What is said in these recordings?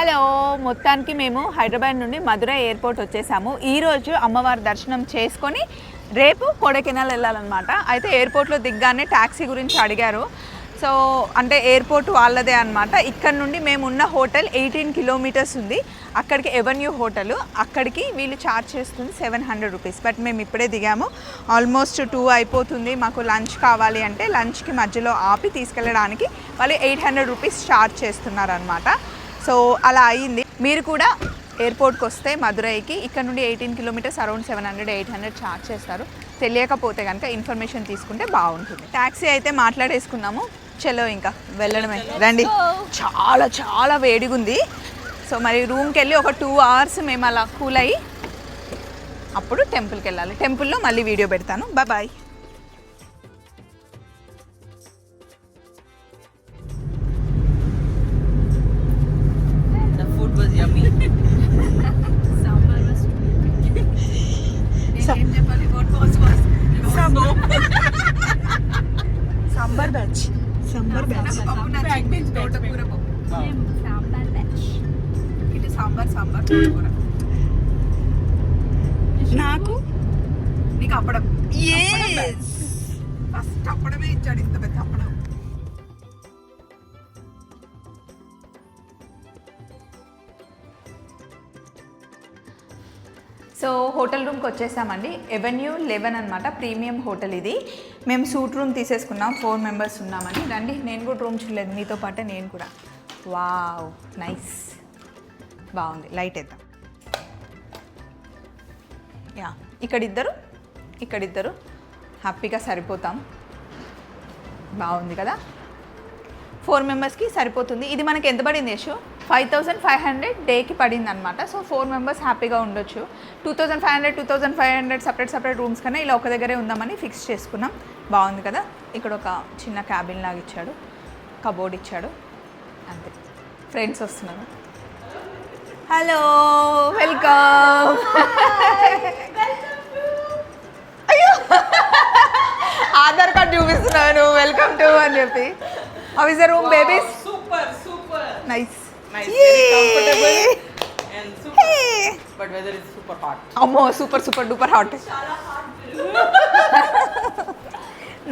Hello. మొత్తానికి మేము హైదరాబాద్ నుండి మధురై ఎయిర్పోర్ట్ వచ్చేసాము. ఈరోజు అమ్మవారి దర్శనం చేసుకొని రేపు కొడకెనాల్ వెళ్ళాలన్నమాట. అయితే ఎయిర్పోర్ట్లో దిగ్గానే ట్యాక్సీ గురించి అడిగారు. సో అంటే ఎయిర్పోర్ట్ వాళ్ళదే అనమాట ఇక్కడ నుండి మేము ఉన్న హోటల్ ఎయిటీన్ కిలోమీటర్స్ ఉంది. అక్కడికి ఎవెన్యూ హోటల్. అక్కడికి వీళ్ళు ఛార్జ్ చేస్తుంది సెవెన్ హండ్రెడ్ రూపీస్. బట్ మేము ఇప్పుడే దిగాము. ఆల్మోస్ట్ టూ అయిపోతుంది. మాకు లంచ్ కావాలి అంటే లంచ్కి మధ్యలో ఆపి తీసుకెళ్ళడానికి వాళ్ళు ఎయిట్ హండ్రెడ్ రూపీస్ ఛార్జ్ చేస్తున్నారు అనమాట సో అలా అయ్యింది మీరు కూడా ఎయిర్పోర్ట్కి వస్తే మదురైకి ఇక్కడ నుండి eighteen kilometers around seven hundred eight hundred charge చేస్తారు. తెలియకపోతే కనుక ఇన్ఫర్మేషన్ తీసుకుంటే బాగుంటుంది. ట్యాక్సీ అయితే మాట్లాడేసుకున్నాము చలో ఇంకా వెళ్ళడమే. రండి. చాలా. చాలా వేడిగా ఉంది సో మరి రూమ్కి వెళ్ళి ఒక టూ అవర్స్ మేము అలా కూల్ అయ్యి అప్పుడు టెంపుల్కి వెళ్ళాలి టెంపుల్లో మళ్ళీ వీడియో పెడతాను. Bye sambar batch. Sambar batch. ఇది సాంబార్ సాంబార్. నాకు నీకు అప్పడం. ఫస్ట్ అప్పడమే ఇచ్చాడు ఇంత పెద్ద అప్పడం. సో హోటల్ రూమ్కి వచ్చేసామండి. ఎవెన్యూ లెవెన్ అనమాట ప్రీమియం హోటల్ ఇది. మేము సూట్ రూమ్ తీసేసుకున్నాం ఫోర్ మెంబర్స్ ఉన్నామని రండి నేను కూడా రూమ్ చూడలేదు మీతో పాటే నేను కూడా. వావ్ నైస్ బాగుంది లైట్ వేద్దాం. యా ఇక్కడిద్దరు ఇక్కడిద్దరు. హ్యాపీగా సరిపోతాం. బాగుంది కదా? ఫోర్ మెంబర్స్కి సరిపోతుంది. ఇది మనకి ఎంత పడింది Yashu? Five thousand five hundred డేకి పడింది అనమాట సో ఫోర్ మెంబర్స్ హ్యాపీగా ఉండొచ్చు. Two thousand five hundred two thousand five hundred separate separate rooms కన్నా ఇలా ఒక దగ్గరే ఉందామని ఫిక్స్ చేసుకున్నాం. బాగుంది కదా? ఇక్కడ ఒక చిన్న క్యాబిన్ లాగా ఇచ్చాడు. కబోర్డ్ ఇచ్చాడు. అంతే. ఫ్రెండ్స్ వస్తున్నారు. హలో! వెల్కమ్! అయ్యో! ఆధార్ కార్డ్ చూపిస్తున్నాను. వెల్కమ్ టు అని చెప్పి. How is the room babies Super, super. Nice Hot. అమ్మో super super duper hot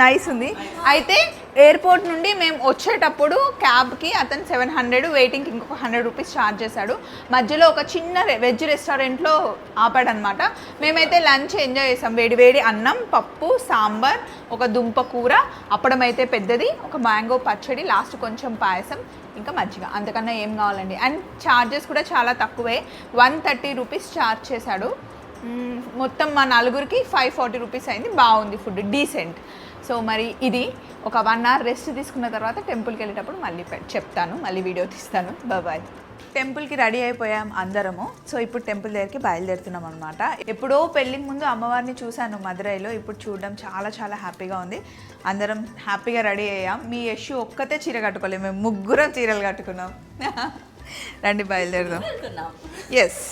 nice ఉంది. అయితే ఎయిర్పోర్ట్ నుండి మేము వచ్చేటప్పుడు క్యాబ్కి అతను సెవెన్ హండ్రెడ్ వెయిటింగ్కి ఇంకొక హండ్రెడ్ రూపీస్ ఛార్జ్ చేశాడు. మధ్యలో ఒక చిన్న వెజ్ రెస్టారెంట్లో ఆపాడనమాట. మేమైతే లంచ్ ఎంజాయ్ చేసాం. వేడి వేడి అన్నం పప్పు సాంబార్ ఒక దుంప కూర అప్పడం అయితే పెద్దది ఒక మ్యాంగో పచ్చడి లాస్ట్ కొంచెం పాయసం. ఇంకా మజ్జిగ అంతకన్నా ఏం కావాలండి. అండ్ ఛార్జెస్ కూడా చాలా తక్కువే. వన్ థర్టీ రూపీస్ ఛార్జ్ చేశాడు. మొత్తం మా నలుగురికి ఫైవ్ ఫార్టీ రూపీస్ అయింది. బాగుంది ఫుడ్ డీసెంట్ సో మరి ఇది ఒక వన్ అవర్ రెస్ట్ తీసుకున్న తర్వాత టెంపుల్కి వెళ్ళేటప్పుడు మళ్ళీ చెప్తాను. మళ్ళీ వీడియో తీస్తాను. బాబాయ్ టెంపుల్కి రెడీ అయిపోయాం అందరము. సో ఇప్పుడు టెంపుల్ దగ్గరికి బయలుదేరుతున్నాం అనమాట ఎప్పుడో పెళ్ళికి ముందు అమ్మవారిని చూశాను మదురైలో. ఇప్పుడు చూడడం చాలా చాలా హ్యాపీగా ఉంది. అందరం హ్యాపీగా రెడీ అయ్యాం. మీ యశు ఒక్కతే చీర కట్టుకోలేము మేము ముగ్గురం చీరలు కట్టుకున్నాం. రండి బయలుదేరుదాం. ఎస్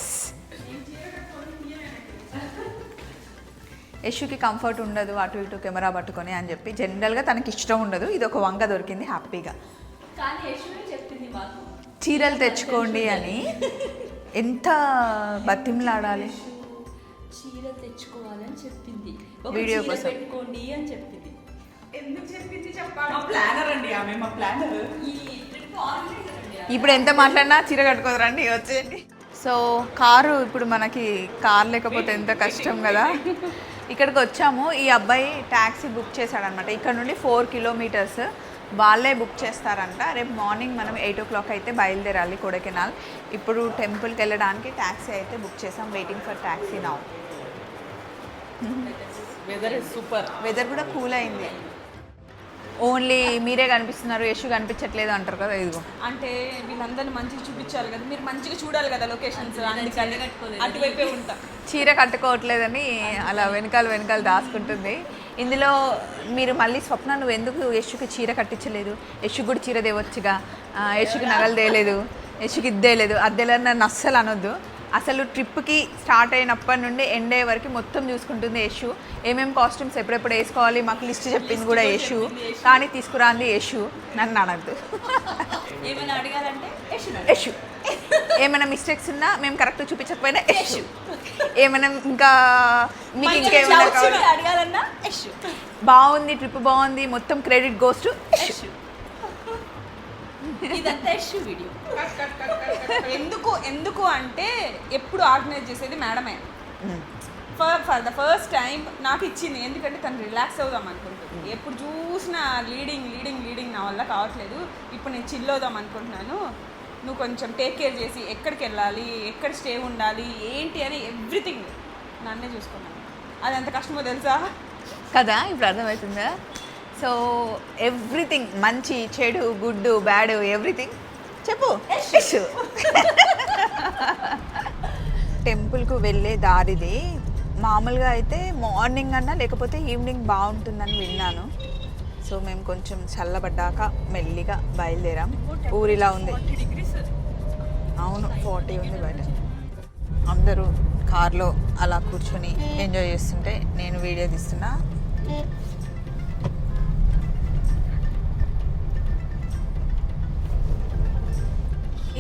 యశుకి కంఫర్ట్ ఉండదు. అటు ఇటు కెమెరా పట్టుకొని అని చెప్పి. జనరల్గా తనకి ఇష్టం ఉండదు. ఇది ఒక వంక దొరికింది హ్యాపీగా. కానీ చెప్పింది మాకు. చీరలు తెచ్చుకోండి అని. ఎంత బతిమలాడాలి. చీర తెచ్చుకోవాలని చెప్పింది. ఒక వీడియో చీర కోసం. పెట్టుకోండి అని చెప్పింది. మా ప్లానర్ అండి ఆమె మా ప్లానర్ ఈ ట్రిప్ ఆర్గనైజర్ అండి ఇప్పుడు ఎంత మాట్లాడినా చీర కట్టుకోదరండి వచ్చేయండి. సో కారు ఇప్పుడు మనకి కార్ లేకపోతే ఎంత కష్టం కదా. ఇక్కడికి వచ్చాము. ఈ అబ్బాయి ట్యాక్సీ బుక్ చేశాడనమాట. ఇక్కడ నుండి ఫోర్ కిలోమీటర్స్. వాళ్ళే బుక్ చేస్తారంట. రేపు మార్నింగ్ మనం ఎయిట్ ఓ క్లాక్ అయితే బయలుదేరాలి కొడైకెనాల్. ఇప్పుడు టెంపుల్కి వెళ్ళడానికి ట్యాక్సీ అయితే బుక్ చేసాం. వెయిటింగ్ ఫర్ ట్యాక్సీ నా. వెదర్ ఇస్ సూపర్ వెదర్ కూడా కూల్ అయింది. ఓన్లీ మీరే కనిపిస్తున్నారు యశు కనిపించట్లేదు అంటారు కదా ఇదిగో. అంటే వీళ్ళందరినీ మంచిగా చూపించాలి కదా. మీరు మంచిగా చూడాలి కదా లొకేషన్స్ అటువైపే ఉంటా. చీర కట్టుకోవట్లేదని అలా వెనకాల వెనకాల దాచుకుంటుంది. ఇందులో మీరు మళ్ళీ స్వప్న నువ్వు ఎందుకు యశుకి చీర కట్టించలేదు? యశుకి కూడా చీర తేవచ్చుగా? యశుకి నగలు తేలేదు. యశుకి ఇద్దేలేదు అద్దెలని నన్ను అస్సలు అనొద్దు. అసలు ట్రిప్కి స్టార్ట్ అయినప్పటి నుండి ఎండ్ అయ్యే వరకు మొత్తం చూసుకుంటుంది యశు. ఏమేమి కాస్ట్యూమ్స్ ఎప్పుడెప్పుడు వేసుకోవాలి మాకు లిస్ట్ చెప్పింది కూడా యశు. కానీ తీసుకురాంది యశు. నన్ను అనద్దు. ఏమైనా అడగాలంటే. యశు. ఏమైనా మిస్టేక్స్ ఉన్నా మేము కరెక్ట్ చూపించకపోయినా యశు ఏమైనా ఇంకా మీకు ఇంకేమైనా అడగాలన్నా బాగుంది ట్రిప్ బాగుంది మొత్తం క్రెడిట్ గోస్ టు ఇదంతా వీడియో ఎందుకు ఎందుకు అంటే ఎప్పుడు ఆర్గనైజ్ చేసేది మేడమే for for the first time నాకు ఇచ్చింది. ఎందుకంటే తను రిలాక్స్ అవుదాం అనుకుంటుంది. ఎప్పుడు చూసినా లీడింగ్ లీడింగ్ లీడింగ్ నా వల్ల కావట్లేదు. ఇప్పుడు నేను చిల్ అవుదాం అనుకుంటున్నాను. నువ్వు కొంచెం టేక్ కేర్ చేసి ఎక్కడికి వెళ్ళాలి ఎక్కడ స్టే ఉండాలి ఏంటి అని ఎవ్రీథింగ్ నన్నే చూసుకున్నాను అది ఎంత కష్టమో తెలుసా? కదా ఇప్పుడు అర్థమవుతుందా? సో ఎవ్రీథింగ్ మంచి చెడు గుడ్ బ్యాడ్ ఎవ్రీథింగ్ చెప్పు. టెంపుల్కు వెళ్ళే దారిది మామూలుగా అయితే మార్నింగ్ అన్నా లేకపోతే ఈవినింగ్ బాగుంటుందని విన్నాను. సో మేము కొంచెం చల్లబడ్డాక మెల్లిగా బయలుదేరాం. ఊరిలా ఉంది. అవును ఫార్టీ ఉంది బయట. అందరూ కార్లో అలా కూర్చొని ఎంజాయ్ చేస్తుంటే నేను వీడియో తీస్తున్నా.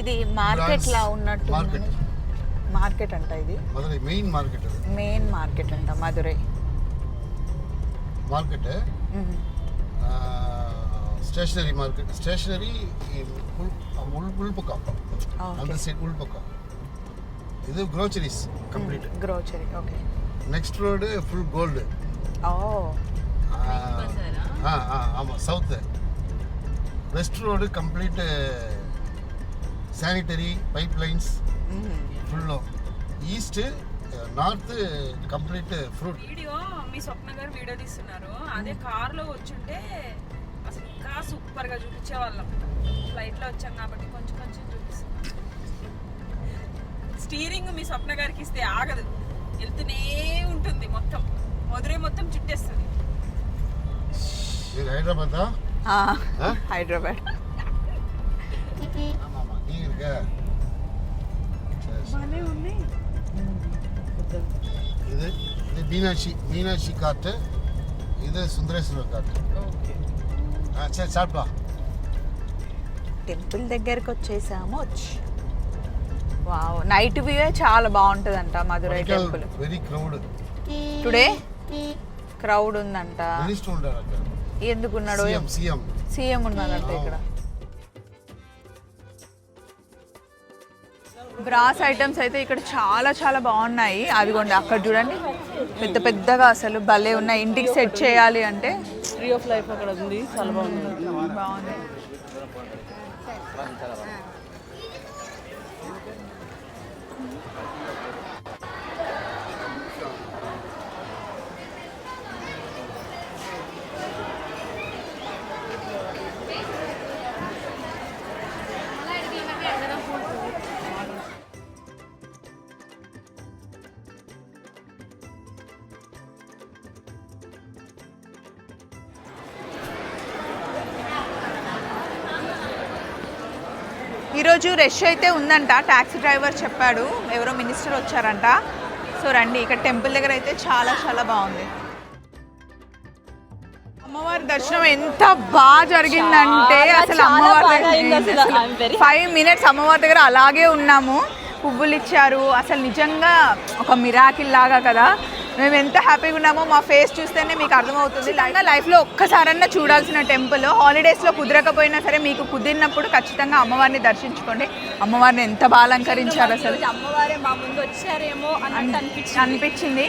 ఇది మార్కెట్లా ఉన్నట్టు మార్కెట్ అంట ఇది. మెయిన్ మార్కెట్ మెయిన్ మార్కెట్ అంట Madurai. Market stationery market stationery உள் உள் உள்பக்கம் அந்த சைட் உள்பக்கம் இது groceries complete grocery okay next road full gold ఓ ஆ ஆ ஆமாம் south west road complete sanitary pipe lines ఫుల్లో east north complete fruit video మీ స్వప్న గారు వీడియో తీస్తున్నారు అదే కార్లో వచ్చుంటే అసలు ఇంకా సూపర్గా చూపించేవాళ్ళం ఫ్లైట్లో వచ్చాం కాబట్టి కొంచెం కొంచెం చూపిస్తున్నాం స్టీరింగ్ మీ స్వప్న గారికి ఇస్తే ఆగదు వెళ్తూనే ఉంటుంది మొత్తం మధురై మొత్తం చుట్టేస్తుంది இது ஹைதராபாத்தா ஆ? హైదరాబాద్ ஆமாம் ஆமாம் நீ இருக்க சரி, சரி. இது இது மீனாட்சி மீனாட்சி காட்டு இது சுந்தரேஸ்வரர் காட்டு ஆ சரி சாப்பிட்டா టెంపుల్ దగ్గరికి వచ్చేసాము వచ్చి వావ్ నైట్ వ్యూ చాలా బాగుంటుందంట Madurai temple very crowd today crowd ఉందంట మినిస్టర్ ఉంటారు అక్కడ ఎందుకున్నాడు సీఎం సీఎం సీఎం ఉన్నాడంట ఇక్కడ బ్రాస్ ఐటమ్స్ అయితే ఇక్కడ చాలా చాలా బాగున్నాయి అదిగోండి అక్కడ చూడండి పెద్ద పెద్దగా అసలు భలే ఉన్నాయి ఇంటికి సెట్ చేయాలి అంటే ట్రీ ఆఫ్ లైఫ్ అక్కడ ఉంది. చాలా బాగుంది. బాగుంది. ఈరోజు రష్ అయితే ఉందంట. ట్యాక్సీ డ్రైవర్ చెప్పాడు. ఎవరో మినిస్టర్ వచ్చారంట. సో రండి ఇక్కడ టెంపుల్ దగ్గర అయితే చాలా చాలా బాగుంది. అమ్మవారి దర్శనం ఎంత బాగా జరిగిందంటే అసలు అమ్మవారి ఫైవ్ మినిట్స్ అమ్మవారి దగ్గర అలాగే ఉన్నాము. పువ్వులు ఇచ్చారు. అసలు నిజంగా ఒక మిరాకిల్ లాగా కదా. మేము ఎంత హ్యాపీగా ఉన్నామో మా ఫేస్ చూస్తేనే మీకు అర్థమవుతుంది. ఖచ్చితంగా లైఫ్లో ఒక్కసారన్నా చూడాల్సిన టెంపుల్ హాలిడేస్లో కుదరకపోయినా సరే మీకు కుదిరినప్పుడు ఖచ్చితంగా అమ్మవారిని దర్శించుకోండి. అమ్మవారిని ఎంత బాగా అలంకరించారు అసలు. అమ్మవారే మా ముందు వచ్చారేమో అనిపించింది. అనిపించింది.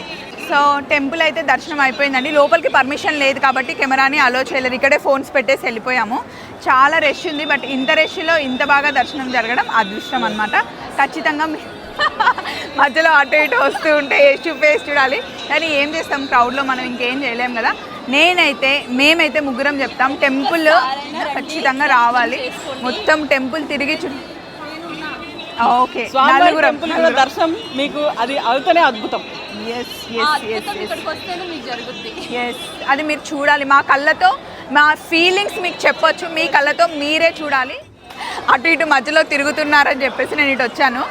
సో టెంపుల్ అయితే దర్శనం అయిపోయిందండి. లోపలికి పర్మిషన్ లేదు కాబట్టి కెమెరాని అలో చేయలేదు. ఇక్కడే ఫోన్స్ పెట్టేసి వెళ్ళిపోయాము. చాలా రష్ ఉంది బట్ ఇంత రష్లో ఇంత బాగా దర్శనం జరగడం అదృష్టం అనమాట ఖచ్చితంగా మధ్యలో అటు ఇటు వస్తూ ఉంటే ఏసు ఫేస్ చూడాలి. కానీ ఏం చేస్తాం? క్రౌడ్లో మనం ఇంకేం చేయలేం కదా. నేనైతే మేమైతే ముగ్గురం చెప్తాం టెంపుల్ ఖచ్చితంగా రావాలి. మొత్తం టెంపుల్ తిరిగి చూ ఓకే. నలుగురం. దర్శనం మీకు అది అవుతనే అద్భుతం. ఎస్ ఎస్ అది మీరు చూడాలి. మా కళ్ళతో మా ఫీలింగ్స్ మీకు చెప్పొచ్చు. మీ కళ్ళతో మీరే చూడాలి. అటు ఇటు మధ్యలో తిరుగుతున్నారని చెప్పేసి నేను ఇటు వచ్చాను.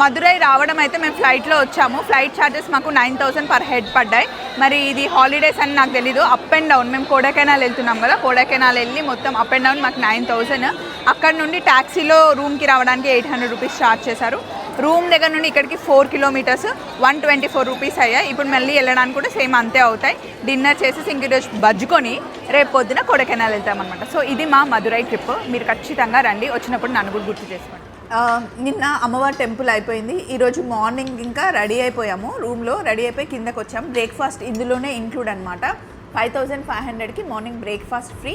మదురై రావడం అయితే మేము ఫ్లైట్లో వచ్చాము. ఫ్లైట్ ఛార్జెస్ మాకు నైన్ థౌసండ్ పర్ హెడ్ పడ్డాయి. మరి ఇది హాలిడేస్ అని నాకు తెలీదు. అప్ అండ్ డౌన్ మేము కోడైకెనాల్ వెళ్తున్నాం కదా కోడైకెనాల్ వెళ్ళి మొత్తం అప్ అండ్ డౌన్ మాకు నైన్ థౌసండ్ అక్కడ నుండి ట్యాక్సీలో రూమ్కి రావడానికి ఎయిట్ హండ్రెడ్ రూపీస్ ఛార్జ్ చేశారు. రూమ్ దగ్గర నుండి ఇక్కడికి four kilometers one twenty four rupees అయ్యాయి. ఇప్పుడు మళ్ళీ వెళ్ళడానికి కూడా సేమ్ అంతే అవుతాయి. డిన్నర్ చేసి ఇంక బజ్జుకొని రేపు పొద్దున కొడకెనాల్ వెళ్తామన్నమాట. సో ఇది మా మదురై ట్రిప్ మీరు ఖచ్చితంగా రండి. వచ్చినప్పుడు నన్ను కూడా గుర్తు చేసుకోండి. నిన్న అమ్మవారి టెంపుల్ అయిపోయింది. ఈరోజు మార్నింగ్ ఇంకా రెడీ అయిపోయాము. రూమ్లో రెడీ అయిపోయి కిందకు వచ్చాము బ్రేక్ఫాస్ట్ ఇందులోనే ఇంక్లూడ్ అనమాట ఫైవ్ థౌజండ్ ఫైవ్ హండ్రెడ్కి మార్నింగ్ బ్రేక్ఫాస్ట్ ఫ్రీ.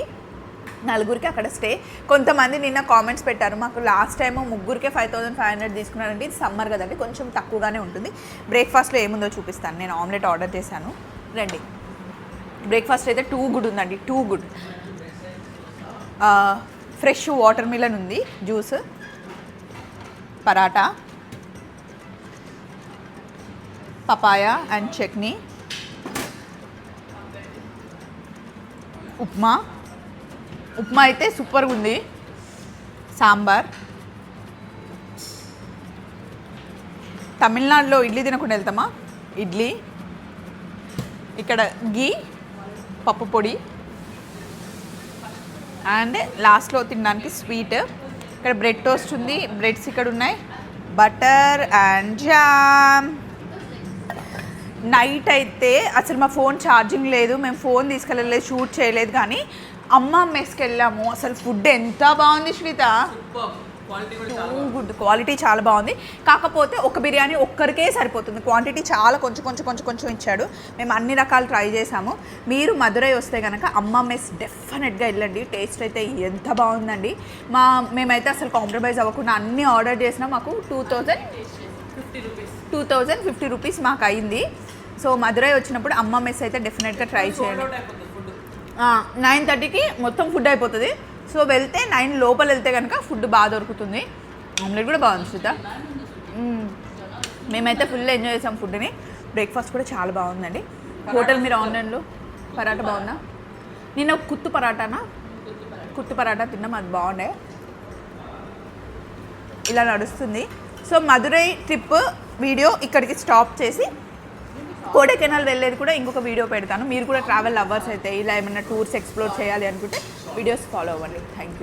నలుగురికి అక్కడ స్టే. కొంతమంది నిన్న కామెంట్స్ పెట్టారు. మాకు లాస్ట్ టైం ముగ్గురికే ఫైవ్ థౌసండ్ ఫైవ్ హండ్రెడ్ తీసుకున్నారంటే ఇది సమ్మర్ కదండి. కొంచెం తక్కువగానే ఉంటుంది. బ్రేక్ఫాస్ట్లో ఏముందో చూపిస్తాను. నేను ఆమ్లెట్ ఆర్డర్ చేశాను. రండి. బ్రేక్ఫాస్ట్ అయితే టూ గుడ్ ఉందండి. Too good. Fresh watermelon ఉంది. Juice. Paratha papaya and chutney upma. Upma అయితే సూపర్గా ఉంది. సాంబార్. తమిళనాడులో ఇడ్లీ తినకుండా వెళ్తామా? ఇడ్లీ. ఇక్కడ గీ పప్పు పొడి. అండ్ లాస్ట్లో తినడానికి స్వీట్. ఇక్కడ బ్రెడ్ టోస్ట్ ఉంది. బ్రెడ్స్ ఇక్కడ ఉన్నాయి. Butter and jam. నైట్ అయితే అసలు మా ఫోన్ ఛార్జింగ్ లేదు. మేము ఫోన్ తీసుకెళ్ళలేదు షూట్ చేయలేదు కానీ అమ్మ మెస్కి వెళ్ళాము అసలు ఫుడ్ ఎంత బాగుంది శ్వేత. టూ గుడ్ క్వాలిటీ చాలా బాగుంది. కాకపోతే ఒక బిర్యానీ ఒక్కరికే సరిపోతుంది. క్వాంటిటీ చాలా కొంచెం కొంచెం కొంచెం కొంచెం ఇచ్చాడు. మేము అన్ని రకాలు ట్రై చేసాము మీరు మధురై వస్తే కనుక అమ్మ మెస్ డెఫినెట్గా వెళ్ళండి. టేస్ట్ అయితే ఎంత బాగుందండి. మా మేమైతే అసలు కాంప్రమైజ్ అవ్వకుండా అన్ని ఆర్డర్ చేసినా మాకు two thousand fifty rupees. Two thousand fifty rupees మాకు అయింది సో మధురై వచ్చినప్పుడు అమ్మ మెస్ అయితే డెఫినెట్గా ట్రై చేయండి. నైన్ థర్టీకి మొత్తం ఫుడ్ అయిపోతుంది. సో వెళ్తే నైన్ లోపల వెళ్తే కనుక ఫుడ్ బాగా దొరుకుతుంది. ఆమ్లెట్ కూడా బాగుంది శ్రీత మేమైతే ఫుల్ ఎంజాయ్ చేసాం ఫుడ్ని. బ్రేక్ఫాస్ట్ కూడా చాలా బాగుందండి. హోటల్ మీరు ఆన్లైన్లో? పరాటా బాగుందా? నిన్న కుత్తు పరాటానా? కుత్తు పరాటా తిన్నాం అది బాగుండే. ఇలా నడుస్తుంది. సో మధురై ట్రిప్ వీడియో ఇక్కడికి స్టాప్ చేసి కోడైకెనాల్ వెళ్ళేది కూడా ఇంకొక వీడియో పెడతాను. మీరు కూడా ట్రావెల్ అవర్స్ అయితే ఇలా ఏమైనా టూర్స్ ఎక్స్ప్లోర్ చేయాలి అనుకుంటే వీడియోస్ ఫాలో అవ్వండి. Thank you